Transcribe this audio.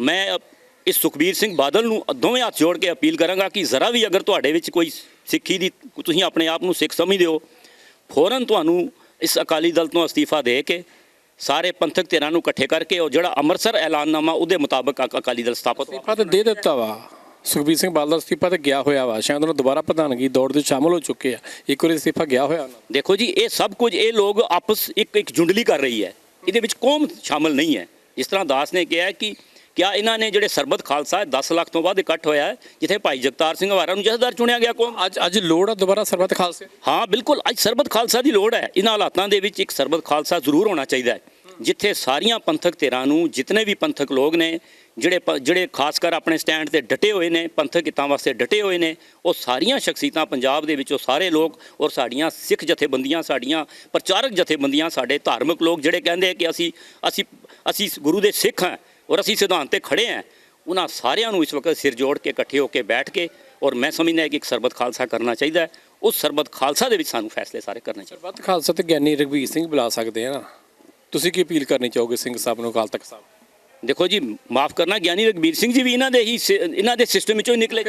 ਮੈਂ ਇਸ ਸੁਖਬੀਰ ਸਿੰਘ ਬਾਦਲ ਨੂੰ ਦੋਵੇਂ ਹੱਥ ਜੋੜ ਕੇ ਅਪੀਲ ਕਰਾਂਗਾ ਕਿ ਜ਼ਰਾ ਵੀ ਅਗਰ ਤੁਹਾਡੇ ਵਿੱਚ ਕੋਈ ਸਿੱਖੀ ਦੀ ਤੁਸੀਂ ਆਪਣੇ ਆਪ ਨੂੰ ਸਿੱਖ ਸਮਝਦੇ ਹੋ ਫੌਰਨ ਤੁਹਾਨੂੰ ਇਸ ਅਕਾਲੀ ਦਲ ਤੋਂ ਅਸਤੀਫਾ ਦੇ ਕੇ ਸਾਰੇ ਪੰਥਕ ਧਿਰਾਂ ਨੂੰ ਇਕੱਠੇ ਕਰਕੇ ਉਹ ਜਿਹੜਾ ਅੰਮ੍ਰਿਤਸਰ ਐਲਾਨਨਾਮਾ ਉਹਦੇ ਮੁਤਾਬਕ ਅਕ- ਅਕਾਲੀ ਦਲ ਸਥਾਪਿਤ ਅਸਤੀਫਾ ਤਾਂ ਦੇ ਦਿੱਤਾ ਵਾ। ਸੁਖਬੀਰ ਸਿੰਘ ਬਾਦਲ ਅਸਤੀਫਾ ਤਾਂ ਗਿਆ ਹੋਇਆ ਵਾ। ਸ਼ਾਇਦ ਉਹਨਾਂ ਦੁਬਾਰਾ ਪ੍ਰਧਾਨਗੀ ਦੌੜ ਦੇ ਸ਼ਾਮਲ ਹੋ ਚੁੱਕੇ ਆ। ਇੱਕ ਵਾਰੀ ਅਸਤੀਫਾ ਗਿਆ ਹੋਇਆ। ਦੇਖੋ ਜੀ ਇਹ ਸਭ ਕੁਝ ਇਹ ਲੋਕ ਆਪਸ ਇੱਕ ਇੱਕ ਜੁੰਡਲੀ ਕਰ ਰਹੀ ਹੈ। ਇਹਦੇ ਵਿੱਚ ਕੌਮ ਸ਼ਾਮਲ ਨਹੀਂ ਹੈ। ਜਿਸ ਤਰ੍ਹਾਂ ਦਾਸ ਨੇ ਕਿਹਾ ਕਿ ਕਿਆ ਇਹਨਾਂ ਨੇ ਜਿਹੜੇ ਸਰਬਤ ਖਾਲਸਾ ਹੈ 10 ਲੱਖ ਤੋਂ ਵੱਧ ਇਕੱਠ ਹੋਇਆ ਹੈ ਜਿੱਥੇ ਭਾਈ ਜਗਤਾਰ ਸਿੰਘ ਹਵਾਰਾ ਨੂੰ ਜਥੇਦਾਰ ਚੁਣਿਆ ਗਿਆ ਕੌਮ। ਅੱਜ ਅੱਜ ਲੋੜ ਆ ਦੁਬਾਰਾ ਸਰਬੱਤ ਖਾਲਸੇ? ਹਾਂ ਬਿਲਕੁਲ ਅੱਜ ਸਰਬਤ ਖਾਲਸਾ ਦੀ ਲੋੜ ਹੈ। ਇਹਨਾਂ ਹਾਲਾਤਾਂ ਦੇ ਵਿੱਚ ਇੱਕ ਸਰਬਤ ਖਾਲਸਾ ਜ਼ਰੂਰ ਹੋਣਾ ਚਾਹੀਦਾ ਹੈ ਜਿੱਥੇ ਸਾਰੀਆਂ ਪੰਥਕ ਧਿਰਾਂ ਨੂੰ ਜਿਤਨੇ ਵੀ ਪੰਥਕ ਲੋਕ ਨੇ ਜਿਹੜੇ ਜਿਹੜੇ ਖਾਸ ਕਰ ਆਪਣੇ ਸਟੈਂਡ ਤੇ ਡਟੇ ਹੋਏ ਨੇ ਪੰਥਕ ਹਿੱਤਾਂ ਵਾਸਤੇ ਡਟੇ ਹੋਏ ਨੇ ਉਹ ਸਾਰੀਆਂ ਸ਼ਖਸੀਅਤਾਂ ਪੰਜਾਬ ਦੇ ਵਿੱਚੋਂ ਸਾਰੇ ਲੋਕ ਔਰ ਸਾਡੀਆਂ ਸਿੱਖ ਜਥੇਬੰਦੀਆਂ ਸਾਡੀਆਂ ਪ੍ਰਚਾਰਕ ਜਥੇਬੰਦੀਆਂ ਸਾਡੇ ਧਾਰਮਿਕ ਲੋਕ ਜਿਹੜੇ ਕਹਿੰਦੇ ਕਿ ਅਸੀਂ ਅਸੀਂ ਅਸੀਂ ਗੁਰੂ ਦੇ ਸਿੱਖ ਹਾਂ ਔਰ ਅਸੀਂ ਸਿਧਾਂਤ ਤੇ ਖੜੇ ਹਾਂ। ਉਹਨਾਂ ਸਾਰਿਆਂ ਨੂੰ ਇਸ ਵਕਤ ਸਿਰ ਜੋੜ ਕੇ ਇਕੱਠੇ ਹੋ ਕੇ ਬੈਠ ਕੇ ਔਰ ਮੈਂ ਸਮਝਦਾ ਕਿ ਇੱਕ ਸਰਬਤ ਖਾਲਸਾ ਕਰਨਾ ਚਾਹੀਦਾ ਹੈ। ਉਸ ਸਰਬਤ ਖਾਲਸਾ ਦੇ ਵਿੱਚ ਸਾਨੂੰ ਫੈਸਲੇ ਸਾਰੇ ਕਰਨੇ ਚਾਹੀਦੇ। ਸਰਬੱਤ ਖਾਲਸਾ ਤੇ ਗਿਆਨੀ ਰਘਵੀਰ ਸਿੰਘ ਬੁਲਾ ਸਕਦੇ ਆ ਨਾ। ਤੁਸੀਂ ਕੀ ਅਪੀਲ ਕਰਨੀ ਚਾਹੋਗੇ ਸਿੰਘ ਸਾਹਿਬ ਨੂੰ ਅਕਾਲ ਤਖਤ ਸਾਹਿਬ ਦੇਖੋ ਜੀ ਮਾਫ ਕਰਨਾ ਗਿਆਨੀ ਰਗਬੀਰ ਸਿੰਘ ਜੀ ਵੀ ਇਹਨਾਂ ਦੇ ਹੀ ਇਹਨਾਂ ਦੇ ਸਿਸਟਮ ਵਿੱਚੋਂ ਹੀ ਨਿਕਲੇ।